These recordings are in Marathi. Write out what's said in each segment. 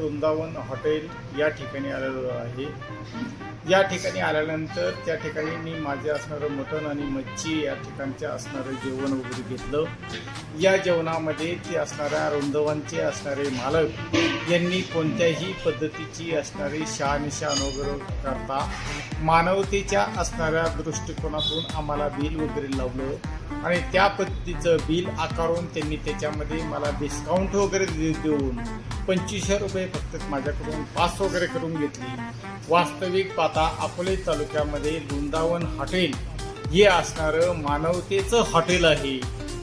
वृंदावन हॉटेल या ठिकाणी आलेलो आहे. या ठिकाणी आल्यानंतर त्या ठिकाणी मी माझे असणारं मटण आणि मच्छी या ठिकाणचे असणारं जेवण वगैरे घेतलं. या जेवणामध्ये ते असणाऱ्या वृंदावनचे असणारे मालक यांनी कोणत्याही पद्धतीची असणारी शहानिशान वगैरे करता मानवतेच्या असणाऱ्या दृष्टिकोनातून आम्हाला बिल वगैरे लावलं आणि त्या पद्धतीचं बिल आकारून त्यांनी त्याच्यामध्ये मला डिस्काउंट वगैरे दे- देऊन पंचवीसशे रुपये फक्त माझ्याकडून पास वगैरे करून घेतली. वास्तविक पाहता अकोले तालुक्यामध्ये वृंदावन हॉटेल. हे असणारं मानवतेचं हॉटेल आहे.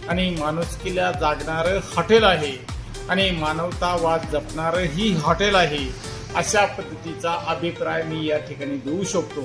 आणि माणुसकीला जागणारं हॉटेल आहे. आणि मानवतावाद जपणारं ही हॉटेल आहे. अशा पद्धतीचा अभिप्राय मी या ठिकाणी देऊ शकतो.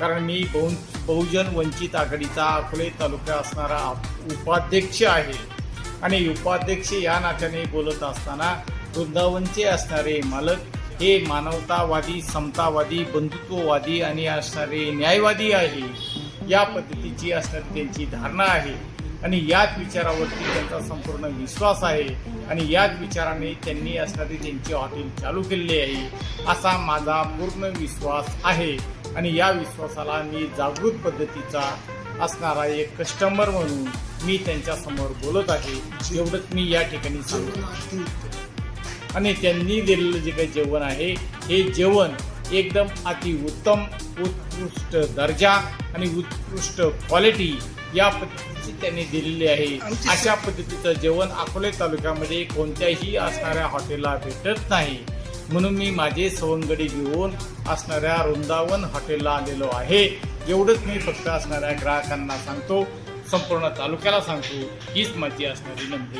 कारण मी बहु बहुजन वंचित आघाडीचा अकोले तालुका असणारा उपाध्यक्ष आहे. आणि उपाध्यक्ष या नात्याने बोलत असताना वृंदावनचे असणारे मालक हे मानवतावादी समतावादी बंधुत्ववादी आणि असणारे न्यायवादी आहे. या पद्धतीची असणारी त्यांची धारणा आहे. आणि याच विचारावरती त्यांचा संपूर्ण विश्वास आहे. आणि याच विचाराने त्यांनी असणारी त्यांची हॉटेल चालू केलेली आहे. असा माझा पूर्ण विश्वास आहे. आणि या विश्वासाला मी जागृत पद्धतीचा असणारा एक कस्टमर म्हणून मी त्यांच्यासमोर बोलत आहे. एवढंच मी या ठिकाणी सांगतो. आणि त्यांनी दिलेलं जे काही जेवण आहे हे जेवण एकदम अति उत्तम उत्कृष्ट दर्जा आणि उत्कृष्ट क्वालिटी या पद्धतीची त्यांनी दिलेली आहे. अशा पद्धतीचं जेवण अकोले तालुक्यामध्ये कोणत्याही असणाऱ्या हॉटेलला भेटत नाही. म्हणून मी माझे सवंगडी घेऊन असणाऱ्या वृंदावन हॉटेलला आलेलो आहे. एवढंच मी फक्त असणाऱ्या ग्राहकांना सांगतो संपूर्ण तालुक्याला सांगतो हीच माझी असणारी नंदी